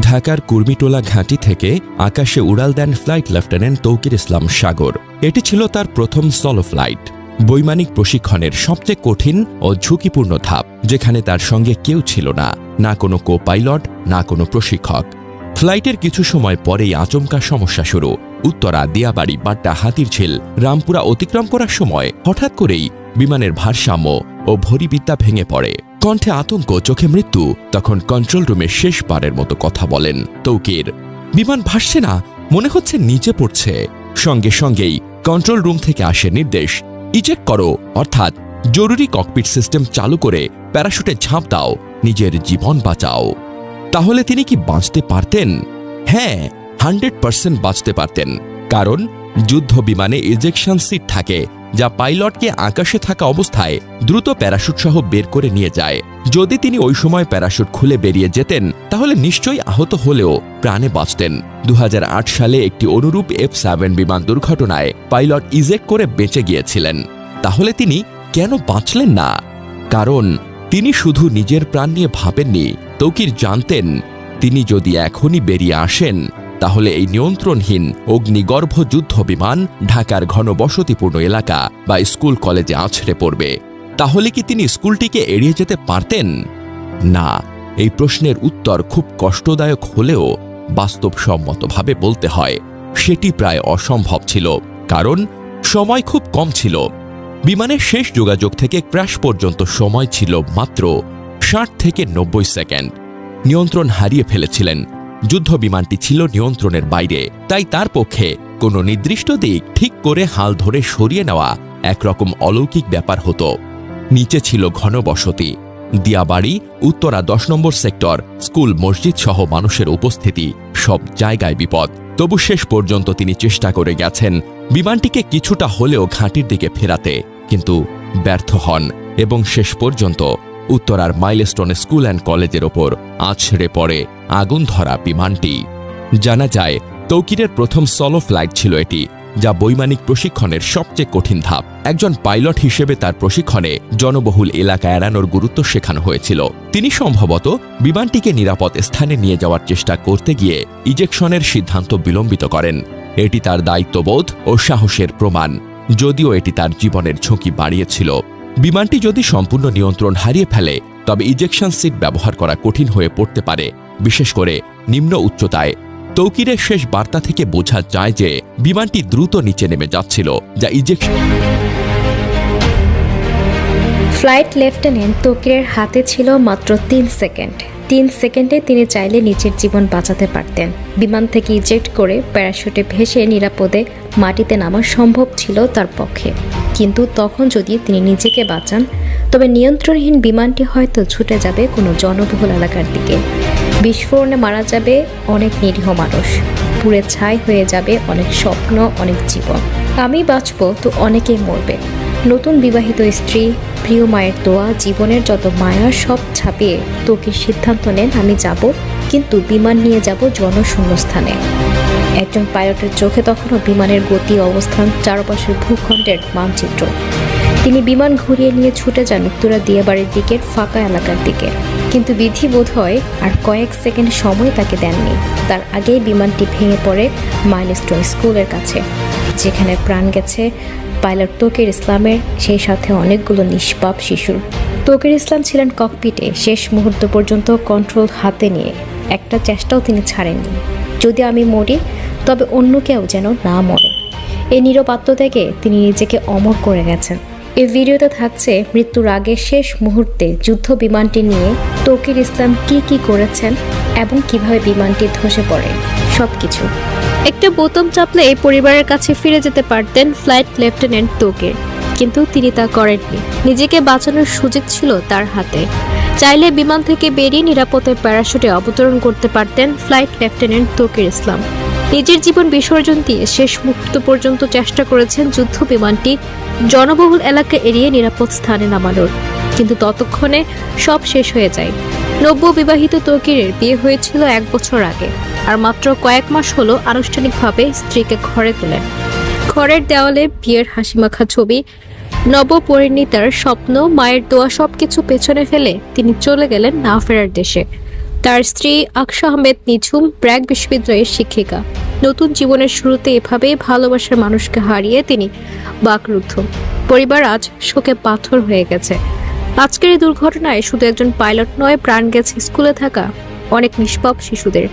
ঢাকার কুর্মিটোলা ঘাঁটি থেকে আকাশে উড়াল দেন ফ্লাইট লেফটেন্যান্ট তৌকির ইসলাম সাগর। এটি ছিল তার প্রথম সলো ফ্লাইট বৈমানিক প্রশিক্ষণের সবচেয়ে কঠিন ও ঝুঁকিপূর্ণ ধাপ, যেখানে তার সঙ্গে কেউ ছিল না না কোনো কো পাইলট না কোনো প্রশিক্ষক। ফ্লাইটের কিছু সময় পরেই আচমকা সমস্যা শুরু। উত্তরা, দিয়াবাড়ি, বাড্ডা, হাতিরঝিল, রামপুরা অতিক্রম করার সময় হঠাৎ করেই বিমানের ভারসাম্য ও ভরিবিদ্যা ভেঙে পড়ে। কণ্ঠে আতঙ্ক, চোখে মৃত্যু, তখন কন্ট্রোল রুমে শেষবারের মতো কথা বলেন তৌকির। বিমান ভাসছে না, মনে হচ্ছে নিচে পড়ছে। সঙ্গে সঙ্গেই কন্ট্রোল রুম থেকে আসে নির্দেশ ইজেক্ট করো, অর্থাৎ জরুরি ককপিট সিস্টেম চালু করে প্যারাশুটে ঝাঁপ দাও, নিজের জীবন বাঁচাও। তাহলে তিনি কি বাঁচতে পারতেন? হ্যাঁ হান্ড্রেড পার্সেন্ট বাঁচতে পারতেন, কারণ যুদ্ধ বিমানে ইজেকশন সিট থাকে যা পাইলটকে আকাশে থাকা অবস্থায় দ্রুত প্যারাশুট সহ বের করে নিয়ে যায়। যদি তিনি ওই সময় প্যারাশুট খুলে বেরিয়ে যেতেন, তাহলে নিশ্চয়ই আহত হলেও প্রাণে বাঁচতেন। দু হাজার আট সালে একটি অনুরূপ এফ সেভেন বিমান দুর্ঘটনায় পাইলট ইজেক্ট করে বেঁচে গিয়েছিলেন। তাহলে তিনি কেন বাঁচলেন না? কারণ তিনি শুধু নিজের প্রাণ নিয়ে ভাবেননি, তৌকির জানতেন, তিনি যদি এখনই বেরিয়ে আসেন তাহলে এই নিয়ন্ত্রণহীন অগ্নিগর্ভ যুদ্ধ বিমান ঢাকার ঘনবসতিপূর্ণ এলাকা বা স্কুল কলেজে আছড়ে পড়বে। তাহলে কি তিনি স্কুলটিকে এড়িয়ে যেতে পারতেন? না, এই প্রশ্নের উত্তর খুব কষ্টদায়ক হলেও বাস্তবসম্মতভাবে বলতে হয়, সেটি প্রায় অসম্ভব ছিল, কারণ সময় খুব কম ছিল। বিমানের শেষ যোগাযোগ থেকে ক্র্যাশ পর্যন্ত সময় ছিল মাত্র ষাট থেকে নব্বই সেকেন্ড। নিয়ন্ত্রণ হারিয়ে ফেলেছিলেন যুদ্ধ বিমানটি ছিল নিয়ন্ত্রণের বাইরে, তাই তার পক্ষে কোনো নির্দিষ্ট দিক ঠিক করে হাল ধরে সরিয়ে নেওয়া একরকম অলৌকিক ব্যাপার হতো। নিচে ছিল ঘন বসতি দিয়াবাড়ি, উত্তরা দশ নম্বর সেক্টর, স্কুল, মসজিদ সহ মানুষের উপস্থিতি সব জায়গায় বিপদ। তবু শেষ পর্যন্ত তিনি চেষ্টা করে গেছেন বিমানটিকে কিছুটা হলেও ঘাঁটির দিকে ফেরাতে, কিন্তু ব্যর্থ হন এবং শেষ পর্যন্ত উত্তরার মাইলস্টোন স্কুল অ্যান্ড কলেজের ওপর আছড়ে পড়ে আগুন ধরা বিমানটি। জানা যায়, তৌকিরের প্রথম সলো ফ্লাইট ছিল এটি, যা বৈমানিক প্রশিক্ষণের সবচেয়ে কঠিন ধাপ। একজন পাইলট হিসেবে তার প্রশিক্ষণে জনবহুল এলাকা এড়ানোর গুরুত্ব শেখানো হয়েছিল। তিনি সম্ভবত বিমানটিকে নিরাপদ স্থানে নিয়ে যাওয়ার চেষ্টা করতে গিয়ে ইজেকশনের সিদ্ধান্ত বিলম্বিত করেন। এটি তার দায়িত্ববোধ ও সাহসের প্রমাণ, যদিও এটি তার জীবনের ঝুঁকি বাড়িয়েছিল। বিমানটি যদি সম্পূর্ণ নিয়ন্ত্রণ হারিয়ে ফেলে, তবে ইজেকশন সিট ব্যবহার করা কঠিন হয়ে পড়তে পারে। বিশেষ করে নিম্ন উচ্চতায়। তৌকিরের শেষ বার্তা থেকে বোঝা যায় যে, বিমানটি দ্রুত নিচে নেমে যাচ্ছিল, যা ইজেকশন ফ্লাইট লেফটেন্যান্ট তকিরের হাতে ছিল মাত্র তিন সেকেন্ড। তিন সেকেন্ডে তিনি চাইলে নিজের জীবন বাঁচাতে পারতেন। বিমান থেকে ইজেক্ট করে প্যারাশুটে ভেসে নিরাপদে মাটিতে নামা সম্ভব ছিল তার পক্ষে। কিন্তু তখন যদি তিনি নিজেকে বাঁচান, তবে নিয়ন্ত্রণহীন বিমানটি হয়তো ছুটে যাবে কোনো জনবহুল এলাকার দিকে। বিস্ফোরণে মারা যাবে অনেক নিরীহ মানুষ। পুড়ে ছাই হয়ে যাবে অনেক স্বপ্ন, অনেক জীবন। আমি বাঁচব তো অনেকেই মরবে। নতুন বিবাহিত স্ত্রী, প্রিয় মায়ের দোয়া, জীবনের যত মায়া, সব ছাপিয়ে তোকে সিদ্ধান্ত নেন, আমি যাব, কিন্তু বিমান নিয়ে যাব জনশূন্য স্থানে একজন পাইলটের চোখে তখনও বিমানের গতি, অবস্থান, চারপাশের ভূখণ্ডের মানচিত্র। তিনি বিমান ঘুরিয়ে নিয়ে ছুটে যান উত্তরা দিয়াবাড়ির দিকের ফাঁকা এলাকার দিকে। কিন্তু বিধি বোধ হয় আর কয়েক সেকেন্ড সময় তাকে দেননি। তার আগেই বিমানটি ভেঙে পড়ে মাইলস্টোন স্কুলের কাছে, যেখানে প্রাণ গেছে পাইলট তোকের ইসলামের সেই সাথে অনেকগুলো নিষ্পাপ শিশুর তোকের ইসলাম ছিলেন ককপিটে শেষ মুহূর্ত পর্যন্ত কন্ট্রোল হাতে নিয়ে। একটা চেষ্টাও তিনি ছাড়েননি। যদি আমি মরি, তবে অন্য কেউ যেন না মরে। এই নীরব আত্মত্যাগে তিনি নিজেকে অমর করে গেছেন। এই ভিডিওতে থাকছে মৃত্যুর আগে শেষ মুহূর্তে যুদ্ধ বিমানটি নিয়ে তকির ইসলাম কি কি করেছেন এবং কীভাবে বিমানটি ধসে পড়ে, সবকিছু। একটা বোতাম চাপলে এই পরিবারের কাছে ফিরে যেতে পারতেন ফ্লাইট লেফটেন্যান্ট তোকের কিন্তু তিনি তা করেননি। নিজেকে বাঁচানোর সুযোগ ছিল তার হাতে। চাইলে বিমান থেকে বেরিয়ে নিরাপদে প্যারাশুটে অবতরণ করতে পারতেন ফ্লাইট লেফটেন্যান্ট তোকের ইসলাম। নিজের জীবন বিসর্জন দিয়ে শেষ মুহূর্ত পর্যন্ত চেষ্টা করেছেন যুদ্ধ বিমানটি জনবহুল এলাকা এড়িয়ে নিরাপদ স্থানে নামানোর। কিন্তু ততক্ষণে সব শেষ হয়ে যায়। নব্য বিবাহিত তকিরের বিয়ে হয়েছিল এক বছর আগে। আর মাত্র কয়েক মাস হলো আনুষ্ঠানিকভাবে স্ত্রীকে ঘরে তোলেন। ঘরের দেওয়ালে বিয়ের হাসিমাখা ছবি, নবপরিণীতার স্বপ্ন, মায়ের দোয়া সবকিছু পেছনে ফেলে তিনি চলে গেলেন না ফেরার দেশে। তার স্ত্রী আকশা আহমেদ নিঝুম, ব্র্যাক বিশ্ববিদ্যালয়ের শিক্ষিকা। নতুন জীবনের শুরুতে এভাবে ভালোবাসার মানুষকে হারিয়ে তিনি বাকরুদ্ধ। পরিবার আজ শোকে পাথর হয়ে গেছে। আজকের এই দুর্ঘটনায় শুধু একজন পাইলট নয়, প্রাণ গেছে স্কুলে থাকা অনেক নিষ্পাপ শিশুদের।